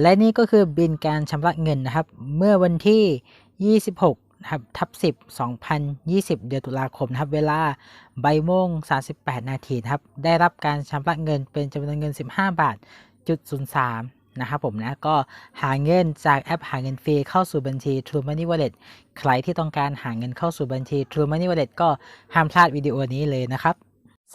และนี่ก็คือบินการชำระเงินนะครับ เมื่อวันที่ 26นะครับทับ10 2020 เดือนตุลาคมนะครับ เวลาบ่ายโมง 38 นาทีนะครับ ได้รับการชำระเงินเป็นจำนวนเงิน 15 บาทจุด03นะครับผมนะก็หาเงินจากแอปหาเงินฟรีเข้าสู่บัญชี True Money Wallet ใครที่ต้องการหาเงินเข้าสู่บัญชี True Money Wallet ก็ห้ามพลาดวิดีโอนี้เลยนะครับ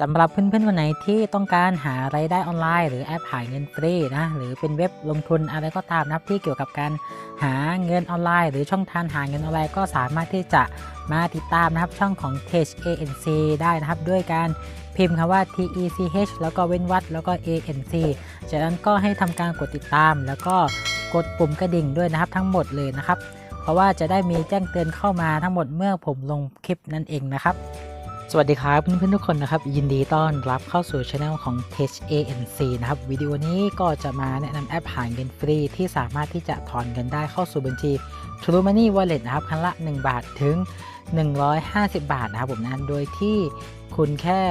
สำหรับเพื่อนๆคนไหนที่ต้องการหาไรายได้ออนไลน์ หรือแอปหาเงินฟรีนะหรือเป็นเว็บลงทุนอะไรก็ตามนะที่เกี่ยวกับการหาเงินออนไลน์ หรือช่องทางหาเงินออนไลน์ ก็สามารถที่จะมาติดตามนะครับช่องของ t e c h ANC ได้นะครับ ด้วยการพิมพ์คำว่า TECH แล้วก็เว้นวรรคแล้วก็ ANC จากนั้นก็ให้ทำการกดติดตาม แล้วก็กดปุ่มกระดิ่งด้วยนะครับทั้งหมดเลยนะครับ เพราะว่าจะได้มีแจ้งเตือนเข้ามาทั้งหมดเมื่อผมลงคลิปนั่นเองนะครับ สวัสดีครับเพื่อนๆทุกคนนะครับ ยินดีต้อนรับเข้าสู่ช anel ของ Tech ANC นะครับวิดีโอนี้ก็จะมาแนะนำแอปหาเงินฟรีที่สามารถที่จะถอนเงินได้เข้าสู่บัญชี True Money Wallet นะครับครั้งละ 1 บาทถึง 150 บาทนะครับผมนะโดยที่คุณแค่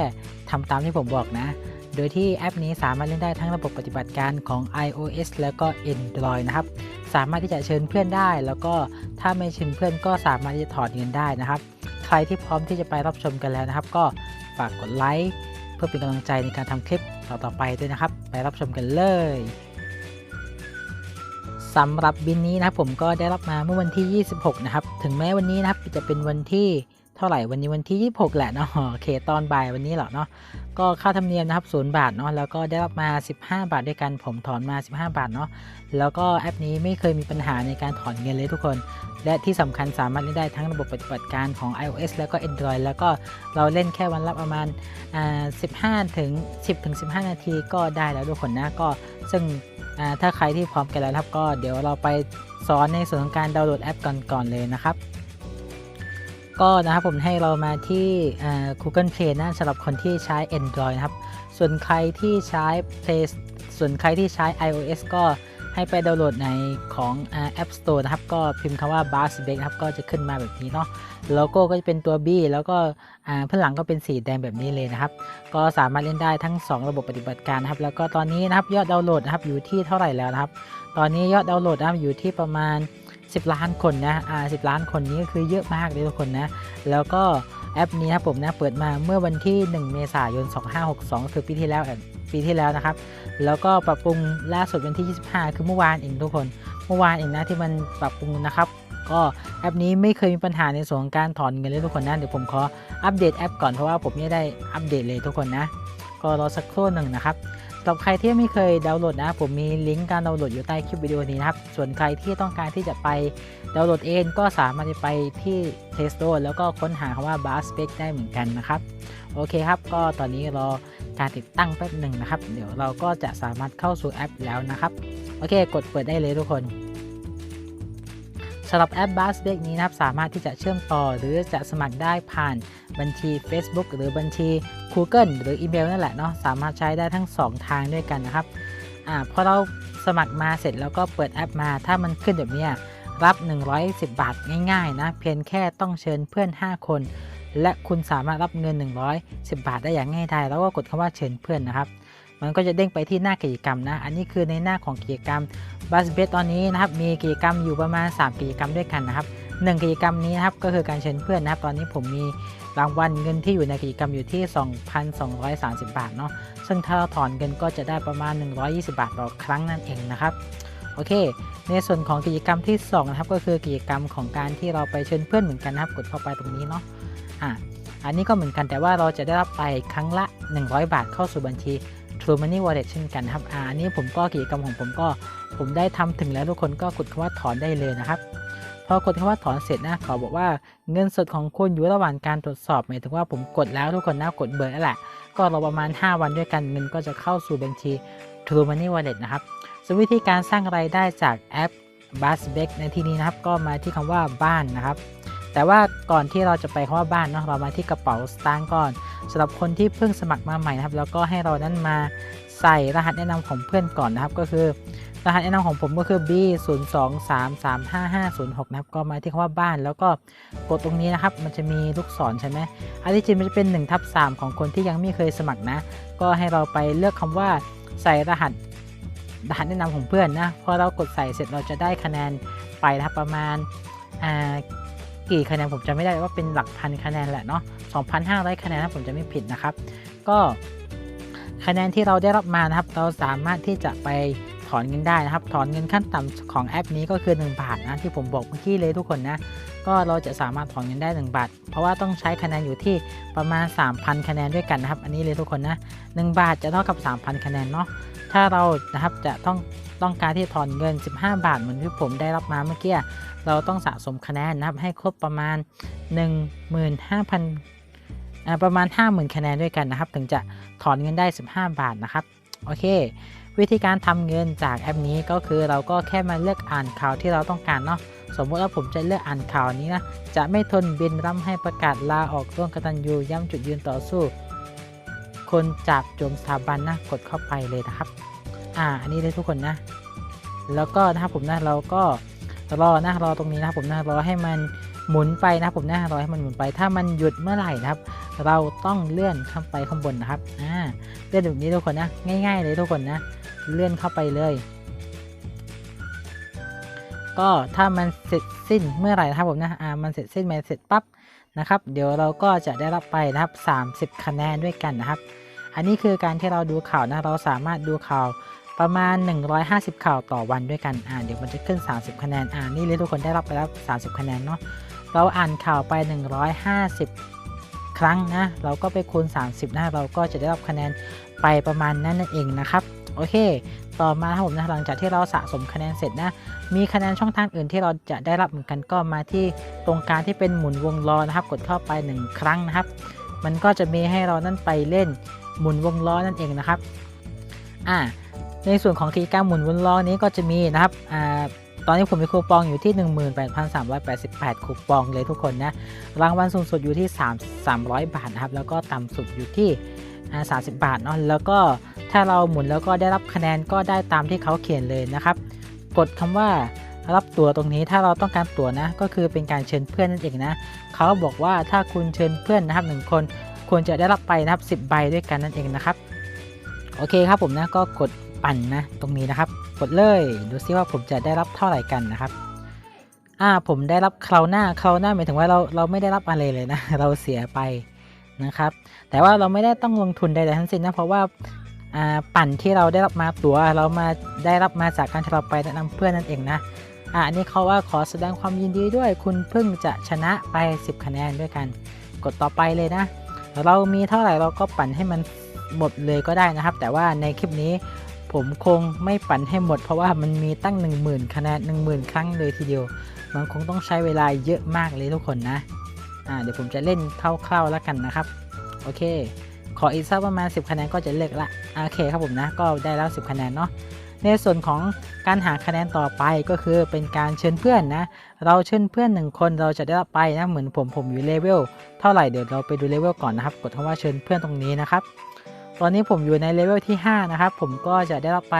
ทำตามที่ผมบอกนะ โดยที่แอปนี้สามารถเล่นได้ทั้งระบบปฏิบัติการของ iOS แล้วก็ Android นะครับสามารถที่จะเชิญเพื่อนได้ แล้วก็ถ้าไม่เชิญเพื่อนก็สามารถที่จะถอนเงินได้นะครับ ใครที่พร้อมที่จะไปรับชมกันแล้วนะครับ ก็ฝากกดไลค์เพื่อเป็นกำลังใจในการทำคลิปต่อๆไปด้วยนะครับ ไปรับชมกันเลยสำหรับบินนี้นะครับผมก็ได้รับมาเมื่อวันที่ 26 นะครับ ถึงแม้วันนี้นะครับจะเป็นวันที่ ท่าไหร่วันนี้วันที่ 26 แหละเนาะโอเคตอนบ่ายวันนี้เหรอเนาะก็ค่าธรรมเนียมนะครับศูนย์บาทเนาะแล้วก็ได้รับมา 15 บาทด้วยกันผมถอนมา 15 บาทเนาะแล้วก็แอปนี้ไม่เคยมีปัญหาในการถอนเงินเลยทุกคน และที่สำคัญสามารถเล่นได้ทั้งระบบปฏิบัติการของ iOS แล้วก็ Android แล้วก็เราเล่นแค่วันละประมาณอ่า15ถึง10ถึง15 นาทีก็ได้แล้วทุกคนนะก็ซึ่งอ่าถ้าใครที่พร้อมกันแล้วครับก็เดี๋ยวเราไปสอนในส่วนของการดาวน์โหลดแอปก่อนก่อนเลยนะครับ ก็นะครับผมให้เรามาที่ Google Play นะสำหรับคนที่ใช้ Android นะครับ ส่วนใครที่ใช้ Play ส่วนใครที่ใช้ iOS ก็ให้ไปดาวน์โหลดในของอ่า App Store นะครับ ก็พิมพ์คำว่า b a s b a k นะครับ ก็จะขึ้นมาแบบนี้เนาะโลโก้ก็จะเป็นตัว B แล้วก็อ่าพื้นหลังก็เป็นสีแดงแบบนี้เลยนะครับ ก็สามารถเล่นได้ทั้ง 2 ระบบปฏิบัติการนะครับ แล้วก็ตอนนี้นะครับยอดดาวน์โหลดนะครับอยู่ที่เท่าไหร่แล้วนะครับ ตอนนี้ยอดดาวน์โหลดนะครับอยู่ที่ประมาณ 10 ล้านคนนะอ่า10ล้านคนนี้ก็คือเยอะมากเลยทุกคนนะ แล้วก็แอปนี้นะผมนะเปิดมาเมื่อวันที่ 1 เมษายน 2562 คือปีที่แล้วปีที่แล้วนะครับ แล้วก็ปรับปรุงล่าสุดวันที่ 25 คือเมื่อวานเองทุกคน เมื่อวานเองนะที่มันปรับปรุงนะครับ ก็แอปนี้ไม่เคยมีปัญหาในส่วนของการถอนเงินเลยทุกคนนะเดี๋ยวผมขออัปเดตแอปก่อนเพราะว่าผมไม่ได้อัปเดตเลยทุกคนนะ ก็รอสักครู่หนึ่งนะครับ สำหรับใครที่ไม่เคยดาวน์โหลดนะผมมีลิงก์การดาวน์โหลดอยู่ใต้คลิปวิดีโอนี้นะครับ ส่วนใครที่ต้องการที่จะไปดาวน์โหลดเองก็สามารถไปที่ Play Store แล้วก็ค้นหาคำว่า b a s p e c ได้เหมือนกันนะครับ โอเคครับ ก็ตอนนี้รอการติดตั้งแป๊บหนึ่งนะครับ เดี๋ยวเราก็จะสามารถเข้าสู่แอปแล้วนะครับ โอเค กดเปิดได้เลยทุกคนสำหรับแอป b a s b a k นี้นะครับสามารถที่จะเชื่อมต่อหรือจะสมัครได้ผ่านบัญชี Facebook หรือบัญชี Google หรืออีเมลนั่นแหละเนาะสามารถใช้ได้ทั้ง 2 ทางด้วยกันนะครับอ่าพอเราสมัครมาเสร็จแล้วก็เปิดแอปมา ถ้ามันขึ้นแบบนี้รับ 110 บาทง่ายๆนะเพียงแค่ต้องเชิญเพื่อน 5 คน และคุณสามารถรับเงิน 110 บาทได้อย่างง่ายดายแล้วก็กดคำว่าเชิญเพื่อนนะครับ มันก็จะเด้งไปที่หน้ากิจกรรมนะ อันนี้คือในหน้าของกิจกรรมบัสเบสตอนนี้นะครับมีกิจกรรมอยู่ประมาณ 3 กิจกรรมด้วยกันนะครับ 1กิจกรรมนี้นะครับก็คือการเชิญเพื่อนนะครับ ตอนนี้ผมมีรางวัลเงินที่อยู่ในกิจกรรมอยู่ที่ 2,230 บาทเนาะซึ่งถ้าเราถอนเงินก็จะได้ประมาณ 120 บาทต่อครั้งนั่นเองนะครับโอเค ในส่วนของกิจกรรมที่2นะครับก็คือกิจกรรมของการที่เราไปเชิญเพื่อนเหมือนกันนะครับกดเข้าไปตรงนี้เนาะอะอันนี้ก็เหมือนกันแต่ว่าเราจะได้รับไปครั้งละ 100 บาทเข้าสู่บัญชี True Money Wallet เช่นกันครับอ่าอันนี้ผมก็กิจกรรมของผมก็ผมได้ทำถึงแล้วทุกคนก็กดคำว่าถอนได้เลยนะครับ อกดคำว่าถอนเสร็จนะเขาบอกว่าเงินสดของคุณอยู่ระหว่างการตรวจสอบหมายถึงว่าผมกดแล้วทุกคนนะกดเบอร์แล้วแหละ ก็รอประมาณ 5 วันด้วยกันเงินก็จะเข้าสู่บัญชี True Money Wallet นะครับส่วนวิธีการสร้างรายได้จากแอป b u s b a k ในที่นี้นะครับก็มาที่คำว่าบ้านนะครับ แต่ว่าก่อนที่เราจะไปคำว่าบ้านเนาะเรามาที่กระเป๋าสตางค์ก่อนสำหรับคนที่เพิ่งสมัครมาใหม่นะครับ แล้วก็ให้เรานั้นมาใส่รหัสแนะนำของเพื่อนก่อนนะครับ ก็คือ รหัสแนะนำของผมก็คือ B 0 2 3 3 5 5 0 6นะครับ ก็มาที่คำว่าบ้านแล้วก็กดตรงนี้นะครับ มันจะมีลูกศรใช่ไหมอันที่จริงมันจะเป็น1ทับ3ของคนที่ยังไม่เคยสมัครนะ ก็ให้เราไปเลือกคำว่าใส่รหัสรหัสแนะนำของเพื่อนนะ พอเรากดใส่เสร็จเราจะได้คะแนนไปนะครับประมาณกี่คะแนนผมจะไม่ได้ว่าเป็นหลักพันคะแนนแหละเนาะ 2,500 คะแนนถ้าผมจะไม่ผิดนะครับ ก็คะแนนที่เราได้รับมานะครับ เราสามารถที่จะไป อนเงินได้นะครับ ถอนเงินขั้นต่ำของแอปนี้ก็คือ 1 บาทนะที่ผมบอกเมื่อกี้เลยทุกคนนะ ก็เราจะสามารถถอนเงินได้ 1 บาท เพราะว่าต้องใช้คะแนนอยู่ที่ประมาณ 3,000 คะแนนด้วยกันนะครับ อันนี้เลยทุกคนนะ1บาทจะเท่ากับ 3,000 คะแนนเนาะ ถ้าเรานะครับจะต้องต้องการที่ถอนเงิน 15 บาทเหมือนที่ผมได้รับมาเมื่อกี้ เราต้องสะสมคะแนนนะครับให้ครบประมาณ 15,000อ่าประมาณ 50,000 คะแนนด้วยกันนะครับ ถึงจะถอนเงินได้ 15 บาทนะครับ โอเค วิธีการทำเงินจากแอปนี้ก็คือเราก็แค่มาเลือกอ่านข่าวที่เราต้องการเนาะสมมติว่าผมจะเลือกอ่านข่าวนี้นะจะไม่ทนบินร่ำให้ประกาศลาออกร่วมกตันยูย้ำจุดยืนต่อสู้ คนจับโจมสถาบันนะกดเข้าไปเลยนะครับ อ่าอันนี้เลยทุกคนนะ แล้วก็นะครับผมนะเราก็รอนะรอตรงนี้นะครับผมนะรอให้มันหมุนไปนะครับผมนะรอให้มันหมุนไปถ้ามันหยุดเมื่อไหร่นะครับ เราต้องเลื่อนข้าไปข้างบนนะครับอ่าเลื่อนแบบนี้ทุกคนนะ ง่าย ๆ เลยทุกคนนะ เลื่อนเข้าไปเลย ก็ถ้ามันเสร็จสิ้นเมื่อไหร่นะครับผมนะอ่ามันเสร็จสิ้นมันเสร็จปั๊บนะครับ เดี๋ยวเราก็จะได้รับไปนะครับ30 คะแนนด้วยกันนะครับ อันนี้คือการที่เราดูข่าวนะเราสามารถดูข่าวประมาณ 150 ข่าวต่อวันด้วยกันอ่าเดี๋ยวมันจะขึ้น 30 คะแนนอ่านี่เลยทุกคนได้รับไปแล้ว 30 คะแนนเนาะเราอ่านข่าวไป 150 ครั้งนะ เราก็ไปคูณ 30 นะ เราก็จะได้รับคะแนนไปประมาณนั้นนั่นเองนะครับ โอเค ต่อมาครับผมนะหลังจากที่เราสะสมคะแนนเสร็จนะ มีคะแนนช่องทางอื่นที่เราจะได้รับเหมือนกันก็มาที่ตรงกลางที่เป็นหมุนวงล้อนะครับ กดเข้าไป 1 ครั้งนะครับ มันก็จะมีให้เรานั่นไปเล่นหมุนวงล้อนั่นเองนะครับ อ่า ในส่วนของกิจกรรมหมุนวงล้อนี้ก็จะมีนะครับ อ่า ตอนนี้ผมมีคูปองอยู่ที่ 18,388 คูปองเลยทุกคนนะ รางวัลสูงสุดอยู่ที่ 3 300 บาทนะครับ แล้วก็ต่ำสุดอยู่ที่ 30 บาทเนาะ แล้วก็ ถ้าเราหมุนแล้วก็ได้รับคะแนนก็ได้ตามที่เขาเขียนเลยนะครับ กดคำว่ารับตั๋วตรงนี้ถ้าเราต้องการตั๋วนะ ก็คือเป็นการเชิญเพื่อนนั่นเองนะเขาบอกว่าถ้าคุณเชิญเพื่อนนะครับหนึ่งคนควรจะได้รับไปนะครับ10ใบด้วยกันนั่นเองนะครับ โอเคครับผมนะก็กดปั่นนะตรงนี้นะครับ กดเลยดูซิว่าผมจะได้รับเท่าไหร่กันนะครับอ่าผมได้รับคราวหน้าคราวหน้าหมายถึงว่าเราเราไม่ได้รับอะไรเลยนะ เราเสียไปนะครับ แต่ว่าเราไม่ได้ต้องลงทุนใดๆทั้งสิ้นนะเพราะว่า ปั่นที่เราได้รับมาตัวเรามาได้รับมาจากการที่เราไปแนะนำเพื่อนนั่นเองนะอ่าอันนี้เขาว่าขอแสดงความยินดีด้วย คุณเพิ่งจะชนะไป 10 คะแนนด้วยกัน กดต่อไปเลยนะ เรามีเท่าไหร่เราก็ปั่นให้มันหมดเลยก็ได้นะครับ แต่ว่าในคลิปนี้ผมคงไม่ปั่นให้หมด เพราะว่ามันมีตั้ง 10,000 คะแนน10,000 ครั้งเลยทีเดียว มันคงต้องใช้เวลาเยอะมากเลยทุกคนนะอ่าเดี๋ยวผมจะเล่นคร่าวๆแล้วกันนะครับ โอเค ออีกสักประมาณ 10 คะแนนก็จะเลิกละโอเคครับผมนะ ก็ได้แล้ว 10 คะแนนเนาะในส่วนของการหาคะแนนต่อไปก็คือเป็นการเชิญเพื่อนนะ เราเชิญเพื่อนหนึ่งคนเราจะได้รับไปนะเหมือนผมผมอยู่เลเวลเท่าไหร่เดี๋ยวเราไปดูเลเวลก่อนนะครับ กดคำว่าเชิญเพื่อนตรงนี้นะครับ ตอนนี้ผมอยู่ในเลเวลที่ 5 นะครับ ผมก็จะได้รับไป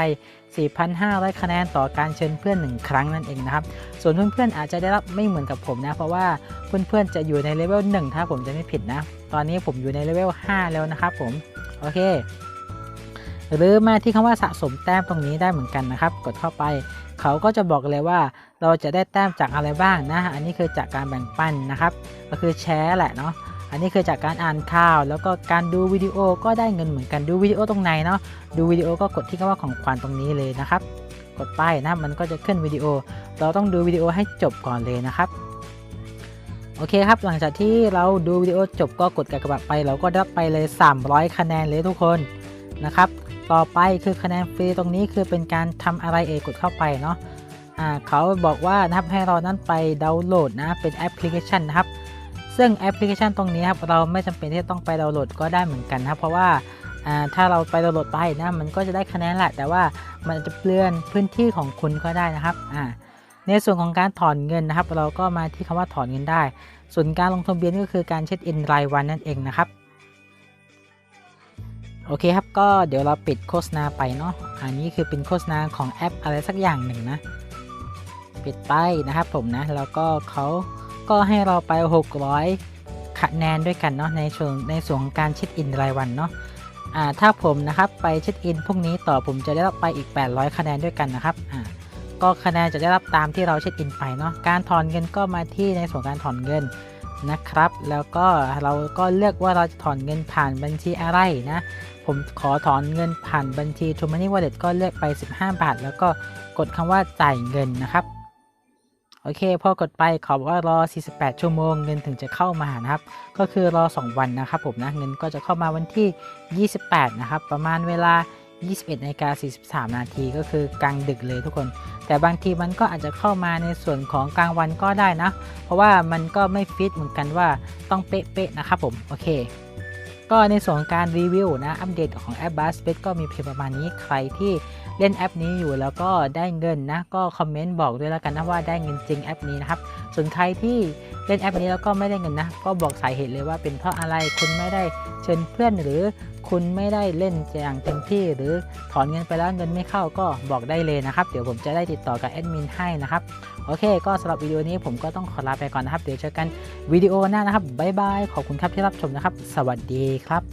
4,500 คะแนนต่อการเชิญเพื่อน 1 ครั้งนั่นเองนะครับ ส่วนเพื่อนๆอาจจะได้รับไม่เหมือนกับผมนะ เพราะว่าเพื่อนๆจะอยู่ในเลเวล1ถ้าผมจะไม่ผิดนะ ตอนนี้ผมอยู่ในเลเวล5แล้วนะครับผม โอเค หรือมาที่คำว่าสะสมแต้มตรงนี้ได้เหมือนกันนะครับ กดเข้าไปเขาก็จะบอกเลยว่าเราจะได้แต้มจากอะไรบ้างนะ อันนี้คือจากการแบ่งปันนะครับ ก็คือแชร์แหละเนาะ อันนี้คือจากการอ่านข่าว แล้วก็การดูวิดีโอก็ได้เงินเหมือนกันดูวิดีโอตรงไหนเนาะดูวิดีโอก็กดที่คำว่าของขวัญตรงนี้เลยนะครับ กดไปนะมันก็จะขึ้นวิดีโอ เราต้องดูวิดีโอให้จบก่อนเลยนะครับโอเคครับ หลังจากที่เราดูวิดีโอจบก็กดกากบาทไป เราก็ได้รับไปเลย 300 คะแนนเลยทุกคนนะครับ ต่อไปคือคะแนนฟรีตรงนี้คือเป็นการทำอะไรเอกดเข้าไปเนาะอ่าเขาบอกว่านะครับให้เรานั้นไปดาวน์โหลดนะเป็นแอปพลิเคชันนะครับ ซึ่งแอปพลิเคชันตรงนี้ครับเราไม่จำเป็นที่จะต้องไปดาวน์โหลดก็ได้เหมือนกันนะครับเพราะว่าถ้าเราไปดาวน์โหลดไปนะมันก็จะได้คะแนนแหละ แต่ว่ามันจะเปลื่อนพื้นที่ของคุณก็ได้นะครับในส่วนของการถอนเงินนะครับ เราก็มาที่คำว่าถอนเงินได้ ส่วนการลงทะเบียนก็คือการเช็คอินรายวันนั่นเองนะครับโอเคครับก็เดี๋ยวเราปิดโฆษณาไปเนาะอันนี้คือเป็นโฆษณาของแอปอะไรสักอย่างหนึ่งนะ ปิดไปนะครับผมนะแล้วก็เขา ก็ให้เราไป 600คะแนนด้วยกันเนาะในส่วนในส่วนของการเช็คอินรายวันเนาะอ่าถ้าผมนะครับไปเช็คอินพวกนี้ต่อผมจะได้รับไปอีก 800 คะแนนด้วยกันนะครับอ่าก็คะแนนจะได้รับตามที่เราเช็คอินไปเนาะการถอนเงินก็มาที่ในส่วนการถอนเงินนะครับ แล้วก็เราก็เลือกว่าเราจะถอนเงินผ่านบัญชีอะไรนะ ผมขอถอนเงินผ่านบัญชี t r u Money Wallet ก็เลือกไป 15 บาท แล้วก็กดคำว่าจ่ายเงินนะครับ โอเค พอกดไปขอบอกว่ารอ 48 ชั่วโมงเงินถึงจะเข้ามานะครับ ก็คือรอ 2 วันนะครับผมนะ เงินก็จะเข้ามาวันที่ 28 นะครับ ประมาณเวลา 21นาฬิกา43 นาทีก็คือกลางดึกเลยทุกคน แต่บางทีมันก็อาจจะเข้ามาในส่วนของกลางวันก็ได้นะ เพราะว่ามันก็ไม่ฟิตเหมือนกันว่าต้องเป๊ะๆนะครับผม โอเคก็ในส่วนการรีวิวนะ อัปเดตของแอป b u z z b e t ก็มีเพียงประมาณนี้ใครที่ เล่นแอปนี้อยู่แล้วก็ได้เงินนะ ก็คอมเมนต์บอกด้วยแล้วกันนะว่าได้เงินจริงแอปนี้นะครับ ส่วนใครที่เล่นแอปนี้แล้วก็ไม่ได้เงินนะ ก็บอกสาเหตุเลยว่าเป็นเพราะอะไรคุณไม่ได้เชิญเพื่อนหรือคุณไม่ได้เล่นอย่างเต็มที่หรือถอนเงินไปแล้วเงินไม่เข้าก็บอกได้เลยนะครับ เดี๋ยวผมจะได้ติดต่อกับแอดมินให้นะครับ โอเค ก็สำหรับวิดีโอนี้ผมก็ต้องขอลาไปก่อนนะครับ เดี๋ยวเจอกันวิดีโอหน้านะครับบ๊ายบายขอบคุณครับที่รับชมนะครับ สวัสดีครับ